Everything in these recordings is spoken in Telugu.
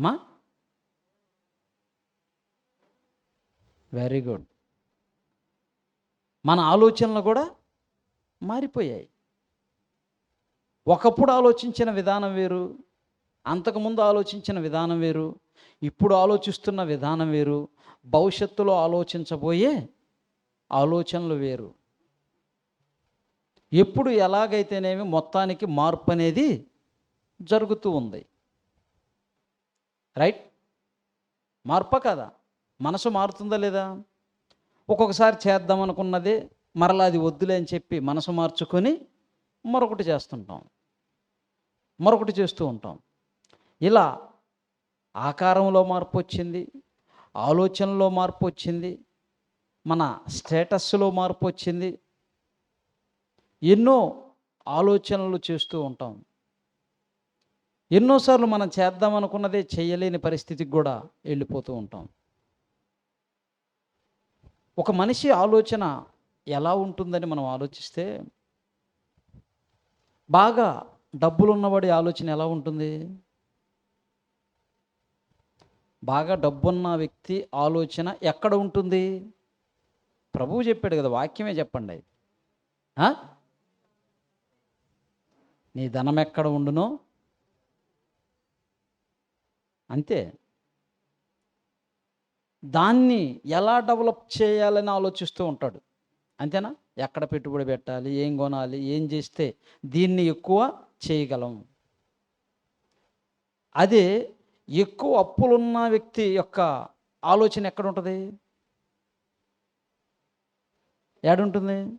మా? వెరీ గుడ్ మన ఆలోచనలు కూడా మారిపోయాయి. ఒకప్పుడు ఆలోచించిన విధానం వేరు అంతకుముందు ఆలోచించిన విధానం వేరు ఇప్పుడు ఆలోచిస్తున్న విధానం వేరు భవిష్యత్తులో ఆలోచించబోయే ఆలోచనలు వేరు. ఎప్పుడు ఎలాగైతేనేమి మొత్తానికి మార్పు అనేది జరుగుతూ ఉంది. రైట్ మార్ప కదా? మనసు మారుతుందా లేదా? ఒక్కొక్కసారి చేద్దాం అనుకున్నదే మరలా అది వద్దులే అని చెప్పి మనసు మార్చుకొని మరొకటి చేస్తుంటాం. మరొకటి చేస్తూ ఉంటాం. ఇలా ఆకారంలో మార్పు వచ్చింది ఆలోచనలో మార్పు వచ్చింది మన స్టేటస్లో మార్పు వచ్చింది. ఎన్నో ఆలోచనలు చేస్తూ ఉంటాం. ఎన్నోసార్లు మనం చేద్దాం అనుకున్నదే చేయలేని పరిస్థితికి కూడా వెళ్ళిపోతూ ఉంటాం. ఒక మనిషి ఆలోచన ఎలా ఉంటుందని మనం ఆలోచిస్తే బాగా డబ్బులు ఉన్నవాడి ఆలోచన ఎలా ఉంటుంది? బాగా డబ్బున్న వ్యక్తి ఆలోచన ఎక్కడ ఉంటుంది? ప్రభువు చెప్పాడు కదా వాక్యమే చెప్పండి. నీ ధనం ఎక్కడ ఉండునో? అంతే. దాన్ని ఎలా డెవలప్ చేయాలని ఆలోచిస్తూ ఉంటాడు. అంతేనా? ఎక్కడ పెట్టుబడి పెట్టాలి? ఏం కొనాలి? ఏం చేస్తే దీన్ని ఎక్కువ చేయగలం? అదే ఎక్కువ అప్పులున్న వ్యక్తి యొక్క ఆలోచన ఎక్కడ ఉంటుంది? ఏడుంటుంది?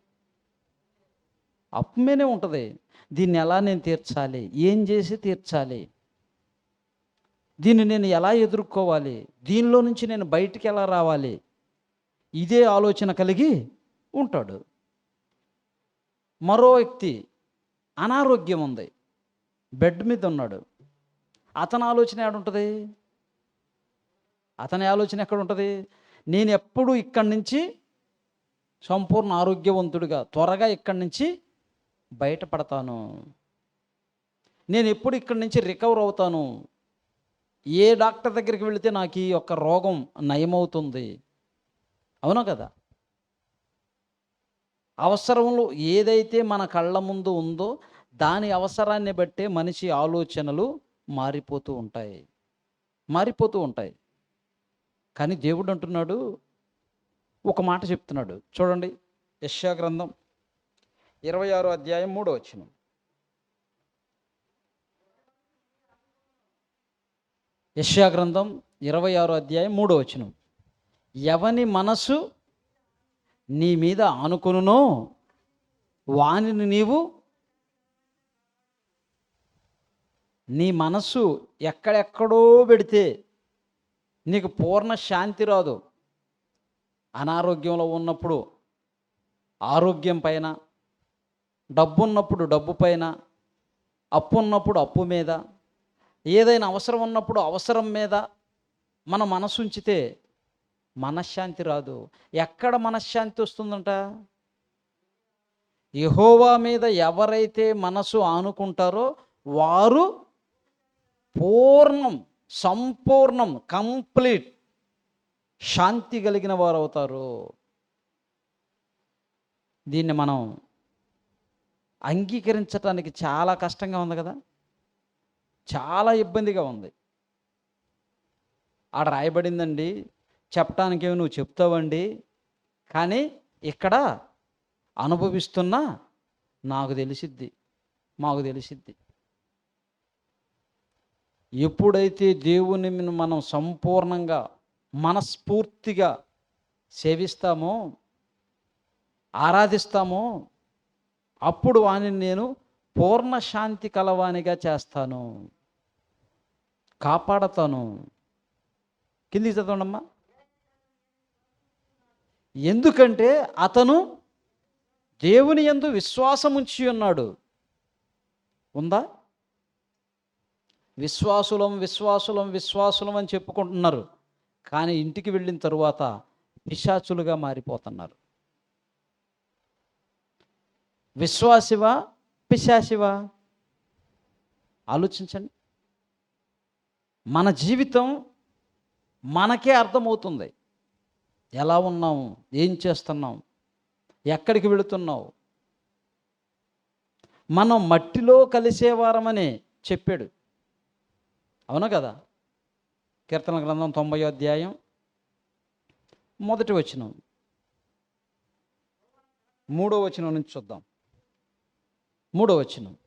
అప్పు మీదే ఉంటుంది. దీన్ని ఎలా నేను తీర్చాలి? ఏం చేసి తీర్చాలి? దీన్ని నేను ఎలా ఎదుర్కోవాలి? దీనిలో నుంచి నేను బయటికి ఎలా రావాలి? ఇదే ఆలోచన కలిగి ఉంటాడు. మరో వ్యక్తి అనారోగ్యం ఉంది. బెడ్ మీద ఉన్నాడు. అతని ఆలోచన ఏడుంటుంది అతని ఆలోచన ఎక్కడ ఉంటుంది? నేను ఎప్పుడు ఇక్కడి నుంచి సంపూర్ణ ఆరోగ్యవంతుడిగా త్వరగా ఇక్కడి నుంచి బయటపడతాను. నేను ఎప్పుడు ఇక్కడి నుంచి రికవర్ అవుతాను? ఏ డాక్టర్ దగ్గరికి వెళితే నాకు ఈ యొక్క రోగం నయమవుతుంది? అవునా కదా? అవసరంలో ఏదైతే మన కళ్ళ ముందు ఉందో దాని అవసరాన్ని బట్టే మనిషి ఆలోచనలు మారిపోతూ ఉంటాయి. మారిపోతూ ఉంటాయి. కానీ దేవుడు అంటున్నాడు ఒక మాట చెప్తున్నాడు. చూడండి యశ్యా గ్రంథం ఇరవై ఆరో అధ్యాయం మూడో వచ్చినాం యష్యా గ్రంథం ఇరవై ఆరో అధ్యాయం మూడో వచనం. ఎవని మనసు నీ మీద ఆనుకునునో వానిని నీవు నీ మనస్సు ఎక్కడెక్కడో పెడితే నీకు పూర్ణ శాంతి రాదు. అనారోగ్యంలో ఉన్నప్పుడు ఆరోగ్యం పైన డబ్బు ఉన్నప్పుడు డబ్బు పైన అప్పు ఉన్నప్పుడు అప్పు మీద ఏదైనా అవసరం ఉన్నప్పుడు అవసరం మీద మన మనసు ఉంచితే మనశ్శాంతి రాదు. ఎక్కడ మనశ్శాంతి వస్తుందంట? యహోవా మీద ఎవరైతే మనసు ఆనుకుంటారో వారు పూర్ణం సంపూర్ణం కంప్లీట్ శాంతి కలిగిన వారు అవుతారు దీన్ని మనం అంగీకరించటానికి చాలా కష్టంగా ఉంది కదా? చాలా ఇబ్బందిగా ఉంది. ఆడ రాయబడిందండి చెప్పటానికి ఏమి నువ్వు చెప్తావండి కానీ ఇక్కడ అనుభవిస్తున్నా నాకు తెలిసిద్ది మాకు తెలిసిద్ది. ఎప్పుడైతే దేవుని మనం సంపూర్ణంగా మనస్ఫూర్తిగా సేవిస్తామో ఆరాధిస్తామో అప్పుడు వానిని నేను పూర్ణ శాంతి కలవానిగా చేస్తాను. కాపాడతాను. కిందికి చదవండమ్మా. ఎందుకంటే అతను దేవుని యందు విశ్వాసం ఉంచి ఉన్నాడు. ఉందా? విశ్వాసులం విశ్వాసులం విశ్వాసులం అని చెప్పుకుంటున్నారు. కానీ ఇంటికి వెళ్ళిన తరువాత పిశాచులుగా మారిపోతున్నారు. విశ్వాసివా పిశాసివా ఆలోచించండి. మన జీవితం మనకే అర్థమవుతుంది. ఎలా ఉన్నాము ఏం చేస్తున్నాం ఎక్కడికి వెళుతున్నావు? మనం మట్టిలో కలిసేవారమని చెప్పాడు. అవునా కదా? కీర్తన గ్రంథం తొంభై అధ్యాయం మొదటి వచనం. మూడో వచనం నుంచి చూద్దాం. మూడో వచనం.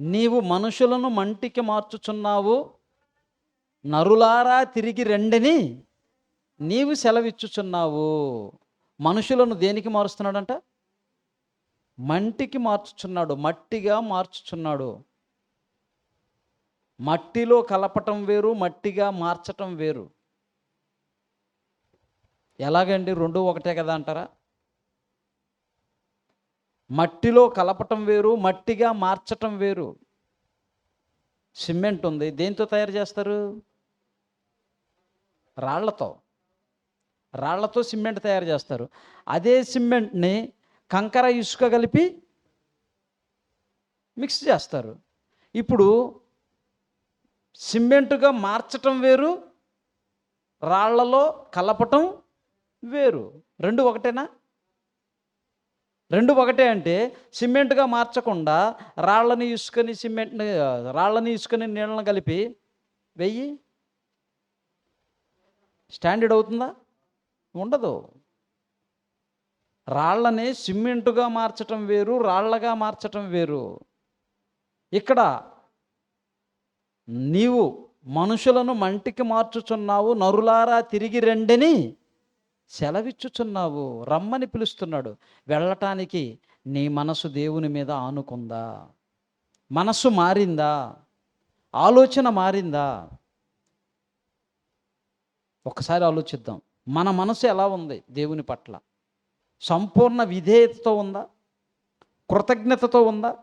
నీవు మనుషులను మంటికి మార్చుచున్నావు నరులారా తిరిగి రెండని నీవు సెలవిచ్చుచున్నావు. మనుషులను దేనికి మారుస్తున్నాడంట? మంటికి మార్చుచున్నాడు మట్టిగా మార్చుచున్నాడు. మట్టిలో కలపటం వేరు మట్టిగా మార్చటం వేరు. ఎలాగండి రెండు ఒకటే కదా అంటారా? మట్టిలో కలపటం వేరు మట్టిగా మార్చటం వేరు. సిమెంట్ ఉంది దేంతో తయారు చేస్తారు? రాళ్ళతో రాళ్ళతో సిమెంట్ తయారు చేస్తారు. అదే సిమెంట్ని కంకర ఇసుక కలిపి మిక్స్ చేస్తారు. ఇప్పుడు సిమెంటుగా మార్చటం వేరు రాళ్ళలో కలపటం వేరు. రెండు ఒకటేనా? రెండు ఒకటే అంటే సిమెంట్గా మార్చకుండా రాళ్ళని ఇసుకని సిమెంట్ని రాళ్ళని ఇసుకని నీళ్ళని కలిపి వెయ్యి స్టాండర్డ్ అవుతుందా? ఉండదు. రాళ్ళని సిమెంటుగా మార్చటం వేరు రాళ్ళగా మార్చటం వేరు. ఇక్కడ నీవు మనుషులను మంటికి మార్చుచున్నావు నరులారా తిరిగి రెండని సెలవిచ్చుచున్నావు రమ్మని పిలుస్తున్నాడు. వెళ్ళటానికి నీ మనసు దేవుని మీద ఆనుకుందా? మనసు మారిందా? ఆలోచన మారిందా? ఒకసారి ఆలోచిద్దాం. మన మనసు ఎలా ఉంది దేవుని పట్ల? సంపూర్ణ విధేయతతో ఉందా? కృతజ్ఞతతో ఉందా?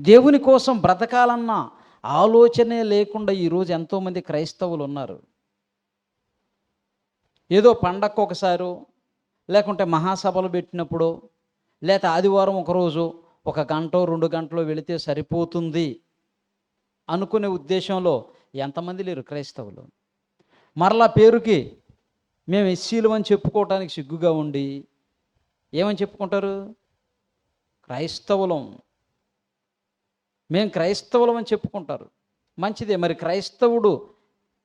దేవుని కోసం బ్రతకాలన్న ఆలోచనే లేకుండా ఈరోజు ఎంతోమంది క్రైస్తవులు ఉన్నారు. ఏదో పండగ ఒకసారి లేకుంటే మహాసభలు పెట్టినప్పుడు లేక ఆదివారం ఒకరోజు ఒక గంట రెండు గంటలో వెళితే సరిపోతుంది అనుకునే ఉద్దేశంలో ఎంతమంది లేరు క్రైస్తవులు? మరలా పేరుకి మేము ఎస్సీలు అని చెప్పుకోవటానికి సిగ్గుగా ఉండి ఏమని చెప్పుకుంటారు? క్రైస్తవులం. మేము క్రైస్తవులం అని చెప్పుకుంటారు. మంచిదే. మరి క్రైస్తవుడు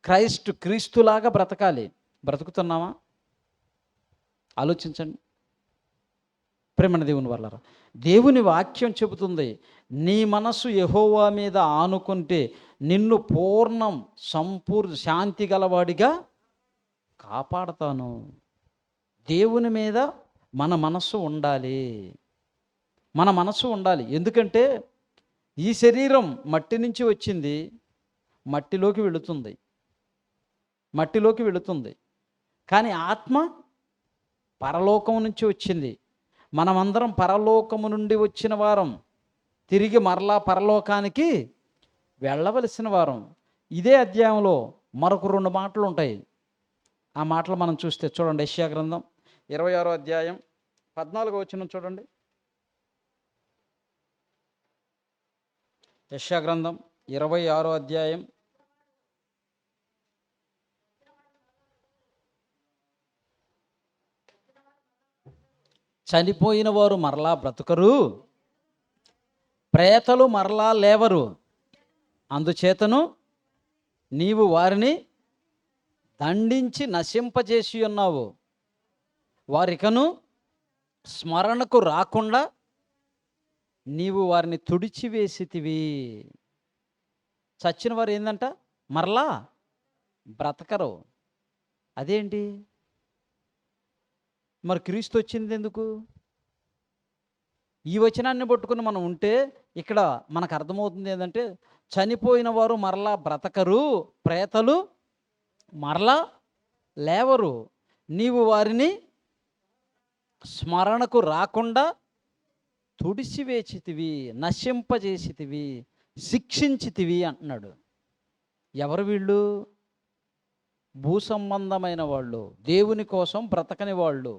క్రైస్తు క్రీస్తులాగా బ్రతకాలి. బ్రతుకుతున్నామా? ఆలోచించండి. ప్రేమణ దేవుని వల్ల దేవుని వాక్యం చెబుతుంది. నీ మనసు యహోవా మీద ఆనుకుంటే నిన్ను పూర్ణం సంపూర్ణ శాంతి గలవాడిగా కాపాడతాను. దేవుని మీద మన మనస్సు ఉండాలి. మన మనస్సు ఉండాలి. ఎందుకంటే ఈ శరీరం మట్టి నుంచి వచ్చింది మట్టిలోకి వెళుతుంది. మట్టిలోకి వెళుతుంది. కానీ ఆత్మ పరలోకం నుంచి వచ్చింది. మనమందరం పరలోకము నుండి వచ్చిన వారం తిరిగి మరలా పరలోకానికి వెళ్ళవలసిన వారం. ఇదే అధ్యాయంలో మరొక రెండు మాటలు ఉంటాయి ఆ మాటలు మనం చూస్తే చూడండి యెషయా గ్రంథం ఇరవై ఆరో అధ్యాయం పద్నాలుగో వచ్చిన చూడండి. యష్యా గ్రంథం ఇరవై ఆరో అధ్యాయం చనిపోయిన వారు మరలా బ్రతుకరు. ప్రేతలు మరలా లేవరు. అందుచేతను నీవు వారిని దండించి నశింపజేసి ఉన్నావు వారికను స్మరణకు రాకుండా నీవు వారిని తుడిచివేసితివి. చచ్చిన వారు ఏంటంట మరలా బ్రతకరు. అదేంటి? మరి క్రీస్తు వచ్చింది ఎందుకు ఈ వచనాన్ని పట్టుకుని మనం ఉంటే ఇక్కడ మనకు అర్థమవుతుంది ఏంటంటే చనిపోయిన వారు మరలా బ్రతకరు ప్రేతలు మరలా లేవరు. నీవు వారిని స్మరణకు రాకుండా తుడిసివేచితివి నశింపజేసితివి శిక్షించితివి అంటున్నాడు. ఎవరు వీళ్ళు? భూ సంబంధమైన వాళ్ళు దేవుని కోసం బ్రతకని వాళ్ళు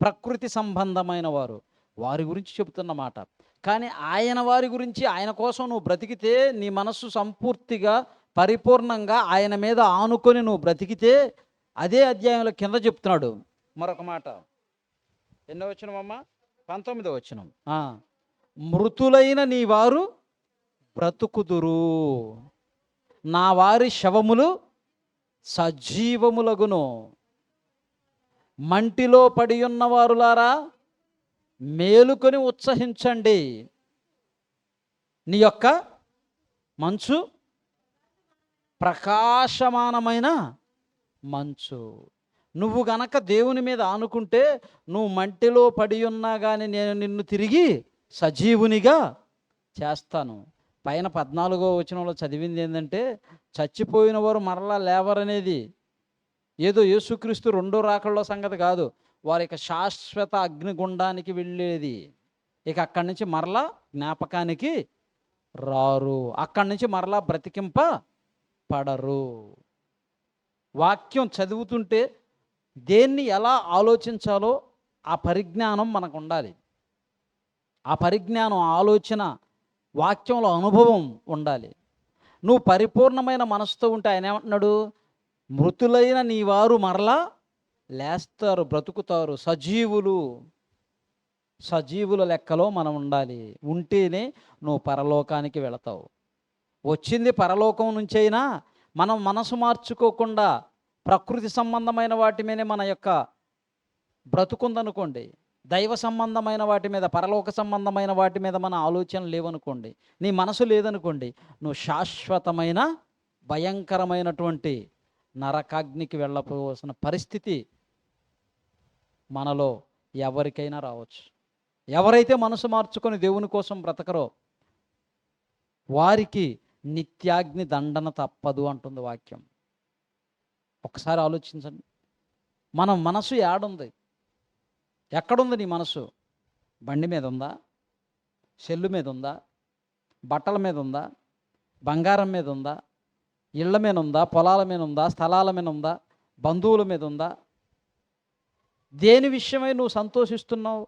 ప్రకృతి సంబంధమైన వారు. వారి గురించి చెబుతున్నమాట కానీ ఆయన వారి గురించి ఆయన కోసం నువ్వు బ్రతికితే నీ మనస్సు సంపూర్తిగా పరిపూర్ణంగా ఆయన మీద ఆనుకొని నువ్వు బ్రతికితే అదే అధ్యాయంలో కింద చెప్తున్నాడు. మరొక మాట. ఎన్నో వచ్చినమమ్మా పంతొమ్మిదో వచ్చిన మృతులైన నీ వారు బ్రతుకుదురు. నా వారి శవములు సజీవములగును. మంటిలో పడి ఉన్న వారులారా మేలుకొని ఉత్సహించండి. నీ యొక్క మంచు ప్రకాశమానమైన మంచు. నువ్వు గనక దేవుని మీద ఆనుకుంటే నువ్వు మంటిలో పడి ఉన్నా కానీ నేను నిన్ను తిరిగి సజీవునిగా చేస్తాను. పైన పద్నాలుగో వచనంలో చదివింది ఏంటంటే చచ్చిపోయిన వారు మరలా లేవరనేది. ఏదో యేసుక్రీస్తు రెండో రాకల్లో సంగతి కాదు. వారి యొక్క శాశ్వత అగ్నిగుండానికి వెళ్ళేది. ఇక అక్కడి నుంచి మరలా జ్ఞాపకానికి రారు. అక్కడి నుంచి మరలా బ్రతికింప పడరు. వాక్యం చదువుతుంటే దేన్ని ఎలా ఆలోచించాలో ఆ పరిజ్ఞానం మనకు ఉండాలి ఆ పరిజ్ఞానం ఆలోచన వాక్యంలో అనుభవం ఉండాలి. నువ్వు పరిపూర్ణమైన మనసుతో ఉంటే ఆయన ఏమంటున్నాడు? మృతులైన నీ వారు మరలా లేస్తారు బ్రతుకుతారు. సజీవులు సజీవుల లెక్కలో మనం ఉండాలి. ఉంటేనే నువ్వు పరలోకానికి వెళతావు. వచ్చింది పరలోకం నుంచైనా మనం మనసు మార్చుకోకుండా ప్రకృతి సంబంధమైన వాటి మీదే మన యొక్క బ్రతుకుందనుకోండి దైవ సంబంధమైన వాటి మీద పరలోక సంబంధమైన వాటి మీద మన ఆలోచన లేవనుకోండి నీ మనసు లేదనుకోండి నువ్వు శాశ్వతమైన భయంకరమైనటువంటి నరకాగ్నికి వెళ్ళపోవలసిన పరిస్థితి మనలో ఎవరికైనా రావచ్చు. ఎవరైతే మనసు మార్చుకొని దేవుని కోసం బ్రతకరో వారికి నిత్యాగ్ని దండన తప్పదు అంటుంది వాక్యం. ఒకసారి ఆలోచించండి. మన మనసు ఏడుంది? ఎక్కడుంది నీ మనసు? బండి మీద ఉందా? సెల్లు మీద ఉందా? బట్టల మీద ఉందా? బంగారం మీద ఉందా? ఇళ్ళ మీద ఉందా? పొలాల మీద ఉందా? స్థలాల మీద ఉందా? బంధువుల మీద ఉందా? దేని విషయమై నువ్వు సంతోషిస్తున్నావు?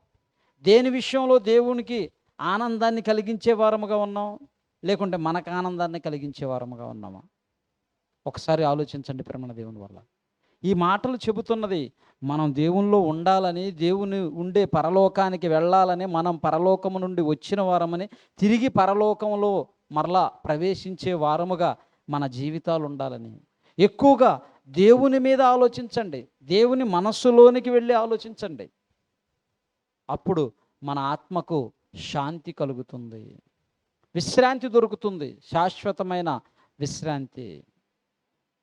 దేని విషయంలో దేవునికి ఆనందాన్ని కలిగించే వారముగా ఉన్నావు? లేకుంటే మనకు ఆనందాన్ని కలిగించే వారముగా ఉన్నామా ఒకసారి ఆలోచించండి ప్రేమణ దేవుని వల్ల. ఈ మాటలు చెబుతున్నది మనం దేవునిలో ఉండాలని దేవుని ఉండే పరలోకానికి వెళ్ళాలని మనం పరలోకము నుండి వచ్చిన వారమని తిరిగి పరలోకంలో మరలా ప్రవేశించే వారముగా మన జీవితాలు ఉండాలని. ఎక్కువగా దేవుని మీద ఆలోచించండి. దేవుని మనస్సులోనికి వెళ్ళి ఆలోచించండి. అప్పుడు మన ఆత్మకు శాంతి కలుగుతుంది. విశ్రాంతి దొరుకుతుంది. శాశ్వతమైన విశ్రాంతి.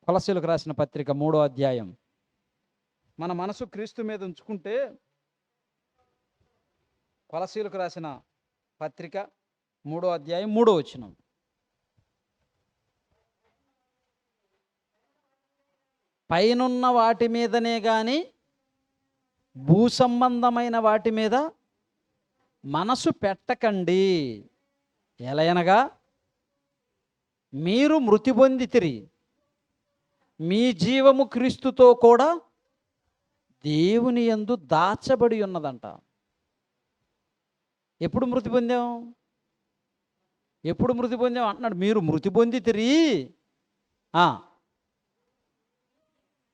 కొలసీలకు రాసిన పత్రిక మూడో అధ్యాయం. మన మనసు క్రీస్తు మీద ఉంచుకుంటే కొలసీలకు రాసిన పత్రిక మూడో అధ్యాయం మూడో వచ్చినాం పైనున్న వాటి మీదనే కానీ భూ సంబంధమైన వాటి మీద మనసు పెట్టకండి. ఎలయనగా మీరు మృతి పొందితిరి. మీ జీవము క్రీస్తుతో కూడా దేవుని ఎందు దాచబడి ఉన్నదంట. ఎప్పుడు మృతి పొందాం? ఎప్పుడు మృతి పొందాం? అంటున్నాడు మీరు మృతి పొందితిరి. ఆ.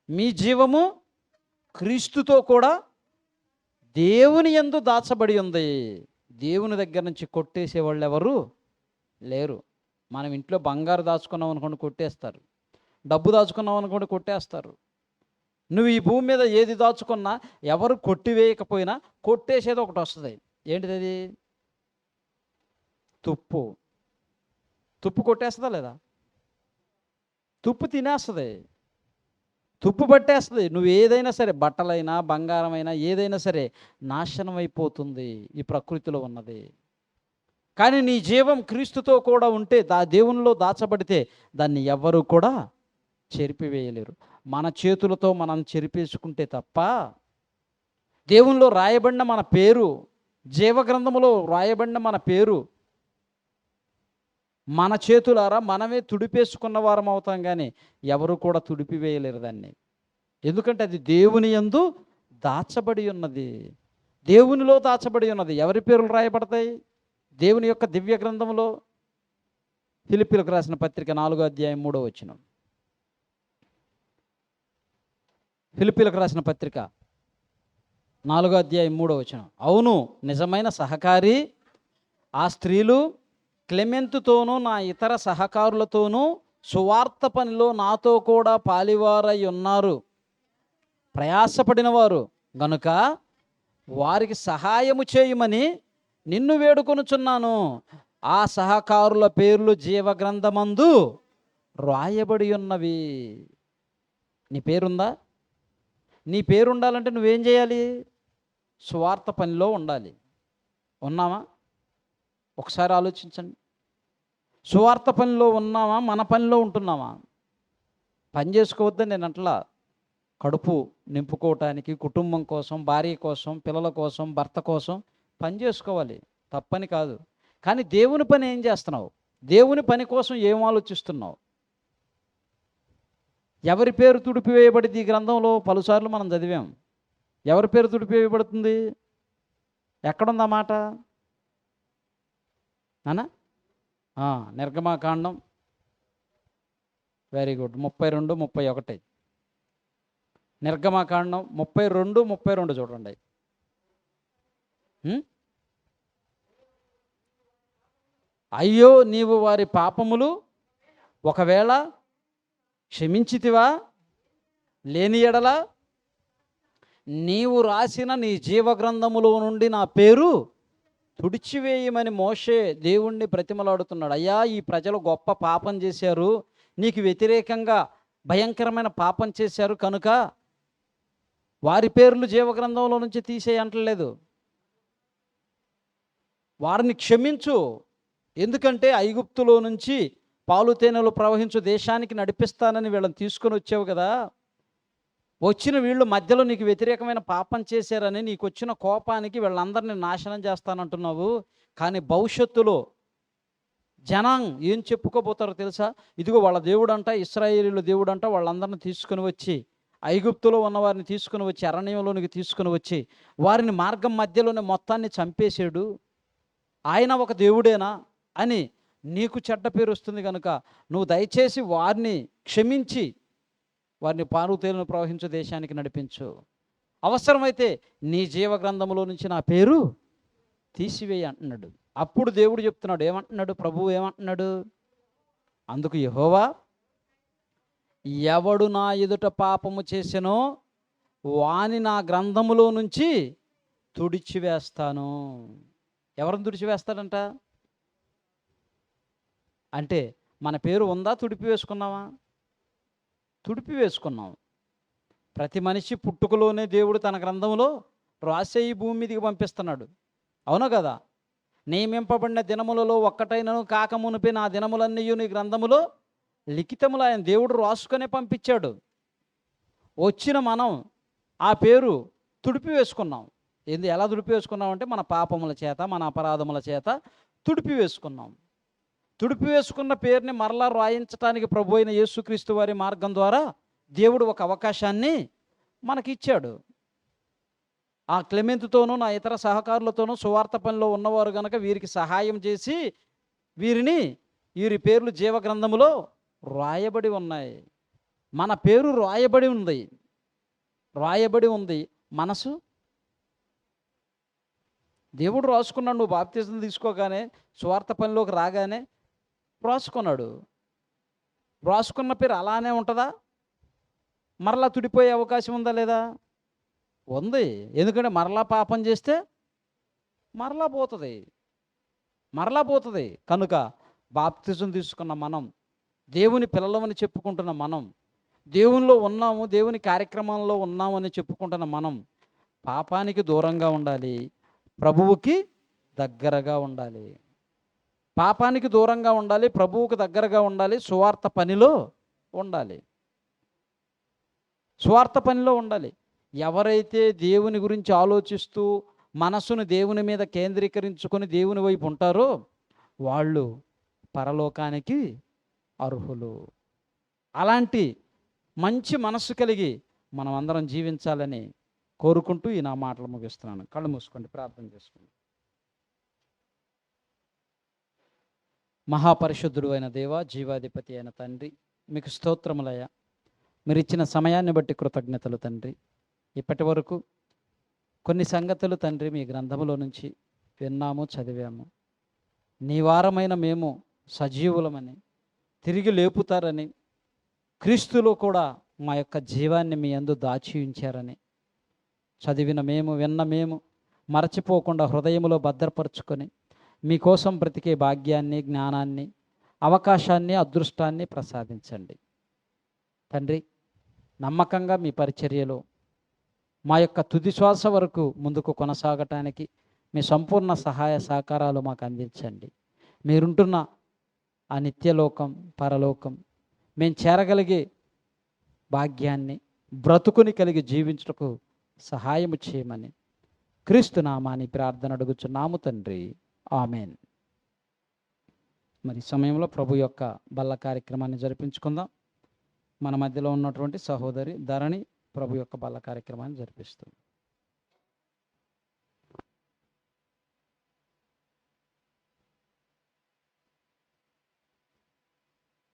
మీ జీవము క్రీస్తుతో కూడా దేవుని ఎందు దాచబడి ఉంది. దేవుని దగ్గర నుంచి కొట్టేసే వాళ్ళు ఎవరు? లేరు. మనం ఇంట్లో బంగారు దాచుకున్నాం అనుకోండి కొట్టేస్తారు. డబ్బు దాచుకున్నాం అనుకోండి కొట్టేస్తారు. నువ్వు ఈ భూమి మీద ఏది దాచుకున్నా ఎవరు కొట్టివేయకపోయినా కొట్టేసేది ఒకటి వస్తుంది. ఏంటిది అది తుప్పు. తుప్పు కొట్టేస్తుందా లేదా? తుప్పు తినేస్తుంది. తుప్పు పట్టేస్తుంది. నువ్వు ఏదైనా సరే బట్టలైనా బంగారమైనా ఏదైనా సరే నాశనం అయిపోతుంది ఈ ప్రకృతిలో ఉన్నది. కానీ నీ జీవం క్రీస్తుతో కూడా ఉంటే దా దేవునిలో దాచబడితే దాన్ని ఎవ్వరూ కూడా చెరిపివేయలేరు. మన చేతులతో మనం చెరిపేసుకుంటే తప్ప దేవునిలో రాయబడిన మన పేరు జీవగ్రంథములో రాయబడిన మన పేరు మన చేతులారా మనమే తుడిపేసుకున్న వారం అవుతాం కానీ ఎవరు కూడా తుడిపివేయలేరు దాన్ని. ఎందుకంటే అది దేవుని యందు దాచబడి ఉన్నది. దేవునిలో దాచబడి ఉన్నది. ఎవరి పేర్లు రాయబడతాయి? దేవుని యొక్క దివ్య గ్రంథంలో ఫిలిపిలకు రాసిన పత్రిక నాలుగో అధ్యాయం మూడో వచ్చిన ఫిలిపిలకు రాసిన పత్రిక నాలుగో అధ్యాయం మూడో వచ్చిన అవును నిజమైన సహకారి ఆ స్త్రీలు క్లెమెంతుతోనూ నా ఇతర సహకారులతోనూ సువార్త పనిలో నాతో కూడా పాలివారై ఉన్నారు. ప్రయాసపడిన వారు గనుక వారికి సహాయము చేయమని నిన్ను వేడుకొనుచున్నాను. ఆ సహకారుల పేర్లు జీవగ్రంథమందు రాయబడి ఉన్నవి. నీ పేరుందా? నీ పేరు ఉండాలంటే నువ్వేం చేయాలి? స్వార్థ పనిలో ఉండాలి. ఉన్నామా ఒకసారి ఆలోచించండి. సువార్త పనిలో ఉన్నామా మన పనిలో ఉంటున్నామా పని చేసుకోవద్దని నేను అట్లా. కడుపు నింపుకోవటానికి కుటుంబం కోసం భార్య కోసం పిల్లల కోసం భర్త కోసం పని చేసుకోవాలి. తప్పని కాదు. కానీ దేవుని పని ఏం చేస్తున్నావు? దేవుని పని కోసం ఏం ఆలోచిస్తున్నావు? ఎవరి పేరు తుడిపివేయబడింది ఈ గ్రంథంలో? పలుసార్లు మనం చదివాం. ఎవరి పేరు తుడిపివేయబడుతుంది ఎక్కడుంది ఆ మాట? నానా? నిర్గమాకాండం. వెరీ గుడ్ ముప్పై రెండు ముప్పై ఒకటి. నిర్గమాకాండం ముప్పై రెండు ముప్పై రెండు చూడండి. Hmm? అయ్యో నీవు వారి పాపములు ఒకవేళ క్షమించితివా? లేని ఎడల? నీవు రాసిన నీ జీవగ్రంథములో నుండి నా పేరు తుడిచివేయమని మోషే దేవుణ్ణి ప్రతిమలాడుతున్నాడు. అయ్యా ఈ ప్రజలు గొప్ప పాపం చేశారు. నీకు వ్యతిరేకంగా భయంకరమైన పాపం చేశారు కనుక వారి పేర్లు జీవగ్రంథంలో నుంచి తీసేయంటలేదు వారిని క్షమించు. ఎందుకంటే ఐగుప్తులో నుంచి పాలు తేనెలు ప్రవహించు దేశానికి నడిపిస్తానని వీళ్ళని తీసుకొని వచ్చావు కదా. వచ్చిన వీళ్ళు మధ్యలో నీకు వ్యతిరేకమైన పాపం చేశారని నీకు వచ్చిన కోపానికి వీళ్ళందరినీ నాశనం చేస్తానంటున్నావు. కానీ భవిష్యత్తులో జనం ఏం చెప్పుకోబోతారో తెలుసా? ఇదిగో వాళ్ళ దేవుడు అంట ఇస్రాయేలీల దేవుడు అంట వాళ్ళందరిని తీసుకుని వచ్చి ఐగుప్తులో ఉన్న వారిని తీసుకుని వచ్చి అరణ్యంలోనికి తీసుకుని వచ్చి వారిని మార్గం మధ్యలోనే మొత్తాన్ని చంపేశాడు. ఆయన ఒక దేవుడేనా అని నీకు చెడ్డ పేరు వస్తుంది కనుక నువ్వు దయచేసి వారిని క్షమించి వారిని పారుతేలను ప్రవహించు దేశానికి నడిపించు. అవసరమైతే నీ జీవ గ్రంథంలో నుంచి నా పేరు తీసివేయ అంటున్నాడు. అప్పుడు దేవుడు చెప్తున్నాడు ఏమంటున్నాడు? ప్రభువు ఏమంటున్నాడు? అందుకు యహోవా ఎవడు నా ఎదుట పాపము చేసినో వాని నా గ్రంథములో నుంచి తుడిచివేస్తాను. ఎవరిని తుడిచివేస్తాడంట? అంటే మన పేరు ఉందా? తుడిపి వేసుకున్నావా తుడిపి వేసుకున్నాం ప్రతి మనిషి పుట్టుకలోనే దేవుడు తన గ్రంథంలో రాసే ఈ భూమి మీదకి పంపిస్తున్నాడు. అవును కదా? నియమింపబడిన దినములలో ఒక్కటైనను కాకమునిపి నా దినములన్నీ నీ గ్రంథములో లిఖితములు ఆయన దేవుడు రాసుకొని పంపించాడు. వచ్చిన మనం ఆ పేరు తుడిపి వేసుకున్నాం ఏంది? ఎలా తుడిపి వేసుకున్నాం అంటే మన పాపముల చేత మన అపరాధముల చేత తుడిపి వేసుకున్నాం తుడిపి వేసుకున్న పేరుని మరలా రాయించడానికి ప్రభు అయిన యేసుక్రీస్తు వారి మార్గం ద్వారా దేవుడు ఒక అవకాశాన్ని మనకిచ్చాడు. ఆ క్లెమెంతుతోనూ నా ఇతర సహకారులతోనూ సువార్త పనిలో ఉన్నవారు గనక వీరికి సహాయం చేసి వీరిని వీరి పేర్లు జీవగ్రంథములో రాయబడి ఉన్నాయి. మన పేరు రాయబడి ఉంది. రాయబడి ఉంది. మనసు? దేవుడు రాసుకున్నాడు నువ్వు బాప్తిజం తీసుకోగానే స్వార్థ పనిలోకి రాగానే రాసుకున్నాడు రాసుకున్న పేరు అలానే ఉంటుందా? మరలా తుడిపోయే అవకాశం ఉందా లేదా? ఉంది. ఎందుకంటే మరలా పాపం చేస్తే మరలా పోతుంది. మరలా పోతుంది. కనుక బాప్తిజం తీసుకున్న మనం దేవుని పిల్లలమని చెప్పుకుంటున్న మనం దేవునిలో ఉన్నాము దేవుని కార్యక్రమంలో ఉన్నామని చెప్పుకుంటున్న మనం పాపానికి దూరంగా ఉండాలి ప్రభువుకి దగ్గరగా ఉండాలి. పాపానికి దూరంగా ఉండాలి ప్రభువుకు దగ్గరగా ఉండాలి సువార్త పనిలో ఉండాలి. స్వార్థ పనిలో ఉండాలి. ఎవరైతే దేవుని గురించి ఆలోచిస్తూ మనసును దేవుని మీద కేంద్రీకరించుకొని దేవుని వైపు ఉంటారో వాళ్ళు పరలోకానికి అర్హులు. అలాంటి మంచి మనస్సు కలిగి మనం అందరం జీవించాలని కోరుకుంటూ ఈ నా మాటలు ముగిస్తున్నాను. కళ్ళు మూసుకోండి ప్రార్థన చేసుకోండి మహాపరిశుద్ధుడు అయిన దేవ జీవాధిపతి అయిన తండ్రి మీకు స్తోత్రములయ్యా. మీరు ఇచ్చిన సమయాన్ని బట్టి కృతజ్ఞతలు తండ్రి. ఇప్పటి వరకు కొన్ని సంగతులు తండ్రి మీ గ్రంథములో నుంచి విన్నాము చదివాము. నీ వారమైన మేము సజీవులమని తిరిగి లేపుతారని క్రీస్తులో కూడా మా యొక్క జీవాన్ని మీ అందు దాచి ఉంచారని చదివిన మేము విన్న మేము మరచిపోకుండా హృదయములో భద్రపరుచుకొని మీకోసం బ్రతికే భాగ్యాన్ని జ్ఞానాన్ని అవకాశాన్ని అదృష్టాన్ని ప్రసాదించండి. తండ్రి నమ్మకంగా మీ పరిచర్యలో మా యొక్క తుది శ్వాస వరకు ముందుకు కొనసాగటానికి మీ సంపూర్ణ సహాయ సహకారాలు మాకు అందించండి. మీరుంటున్న ఆ నిత్యలోకం పరలోకం మేము చేరగలిగే భాగ్యాన్ని బ్రతుకుని కలిగి జీవించుటకు సహాయము చేయమని క్రీస్తు నామాని ప్రార్థన అడుగుచున్నాము తండ్రి. ఆమెన్. మరి సమయంలో ప్రభు యొక్క బల్ల కార్యక్రమాన్ని జరిపించుకుందాం. మన మధ్యలో ఉన్నటువంటి సహోదరి ధరణి ప్రభు యొక్క బల్ల కార్యక్రమాన్ని జరిపిస్తుంది.